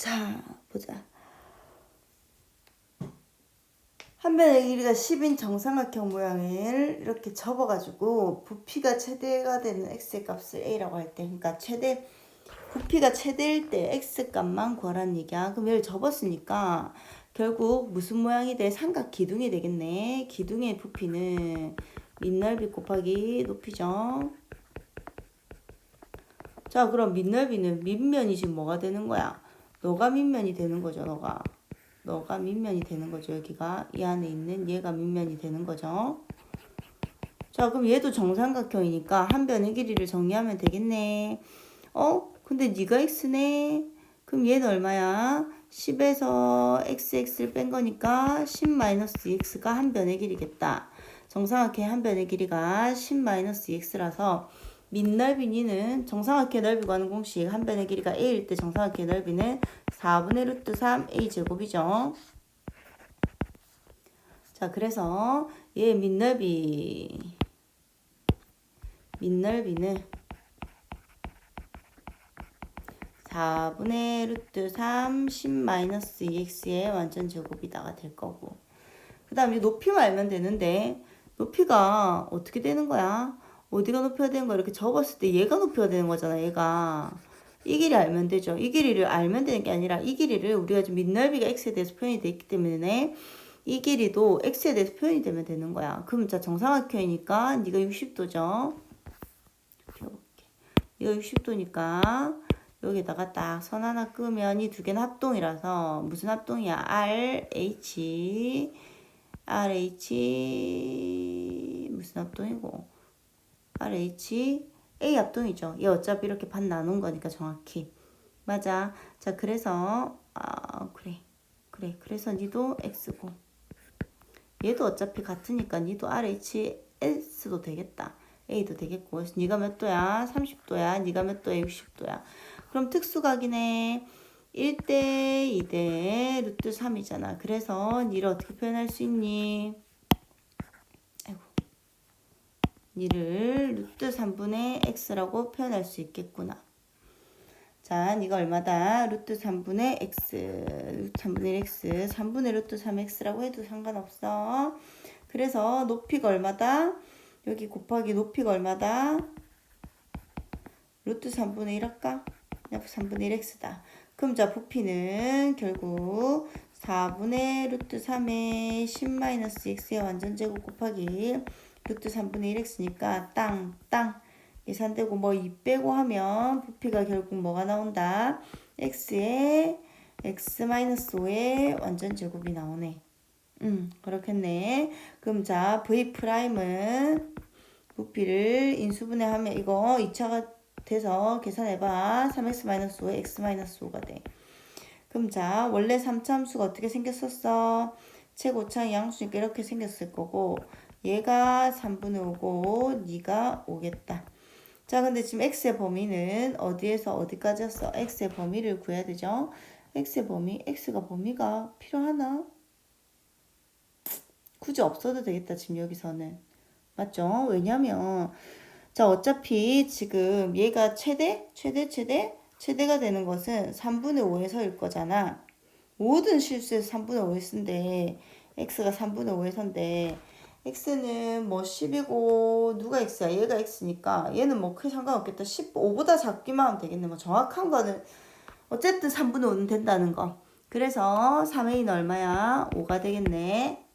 자, 보자. 한 변의 길이가 10인 정삼각형 모양을 이렇게 접어가지고 부피가 최대가 되는 x의 값을 a라고 할 때, 그러니까 최대 부피가 최대일 때 x 값만 구하라는 얘기야. 그럼 얘를 접었으니까 결국 무슨 모양이 돼? 삼각 기둥이 되겠네. 기둥의 부피는 밑넓이 곱하기 높이죠. 자, 그럼 밑넓이는 밑면이 지금 뭐가 되는 거야? 너가 밑면이 되는 거죠, 너가. 너가 밑면이 되는 거죠, 여기가. 이 안에 있는 얘가 밑면이 되는 거죠. 자, 그럼 얘도 정삼각형이니까 한 변의 길이를 정리하면 되겠네. 어? 근데 네가 x네? 그럼 얘는 얼마야? 10에서 xx를 뺀 거니까 10-2x가 한 변의 길이겠다. 정삼각형의 한 변의 길이가 10-2x라서 밑넓이니는 정삼각형의 넓이 구하는 공식 한 변의 길이가 a일 때 정삼각형의 넓이는 4분의 루트 3 a 제곱이죠. 자, 그래서 얘 밑넓이 밑넓이는 4분의 루트 3 10-2x의 완전 제곱이다가 될 거고 그 다음 에 높이만 알면 되는데 높이가 어떻게 되는 거야? 어디가 높이가 되는 거야? 이렇게 접었을 때 얘가 높이가 되는 거잖아 얘가. 이 길이 알면 되죠. 이 길이를 알면 되는 게 아니라 이 길이를 우리가 지금 밑넓이가 x에 대해서 표현이 돼 있기 때문에 이 길이도 x에 대해서 표현이 되면 되는 거야. 그럼 자 정삼각형이니까 네가 60도죠? 펴볼게. 이거 60도니까 여기다가 딱 선 하나 끄면 이 두 개는 합동이라서 무슨 합동이야? RH RH 무슨 합동이고 RH A 합동이죠. 얘 어차피 이렇게 반 나눈 거니까 정확히 맞아. 자 그래서 아 그래 그래 그래서 니도 X고 얘도 어차피 같으니까 니도 RHS도 되겠다. A도 되겠고 니가 몇 도야? 30도야. 니가 몇 도야? 60도야. 그럼 특수각이네. 1대 2대 루트 3이잖아. 그래서 니를 어떻게 표현할 수 있니? 아이고. 니를 루트 3분의 x라고 표현할 수 있겠구나. 자, 니가 얼마다? 루트 3분의 x, 루트 3분의 x, 3분의 루트 3x라고 해도 상관없어. 그래서 높이가 얼마다? 여기 곱하기 높이가 얼마다? 루트 3분의 1 할까? F 3분의 1x다. 그럼 자 부피는 결국 4분의 루트 3의 10-x의 완전 제곱 곱하기 루트 3분의 1x니까 땅, 땅 계산되고 뭐 2 빼고 하면 부피가 결국 뭐가 나온다? x의 x-5의 완전 제곱이 나오네. 음, 그렇겠네. 그럼 자, v 프라임은 부피를 인수분해하면 이거 2차가 돼서 계산해봐. 3x-5, x-5가 돼. 그럼 자, 원래 3참수가 어떻게 생겼었어? 최고차의 양수니까 이렇게 생겼을 거고 얘가 3분의 5고 네가 5겠다. 자, 근데 지금 x의 범위는 어디에서 어디까지였어? x의 범위를 구해야 되죠? x의 범위, x가 범위가 필요하나? 굳이 없어도 되겠다, 지금 여기서는. 맞죠? 왜냐면 자, 어차피 지금 얘가 최대, 최대, 최대, 최대가 되는 것은 3분의 5에서일 거잖아. 모든 실수에서 3분의 5에서인데, x가 3분의 5에서인데, x는 뭐 10이고, 누가 x야? 얘가 x니까, 얘는 뭐 크게 상관없겠다. 15보다 작기만 하면 되겠네. 뭐 정확한 거는, 어쨌든 3분의 5는 된다는 거. 그래서 3a는 얼마야? 5가 되겠네.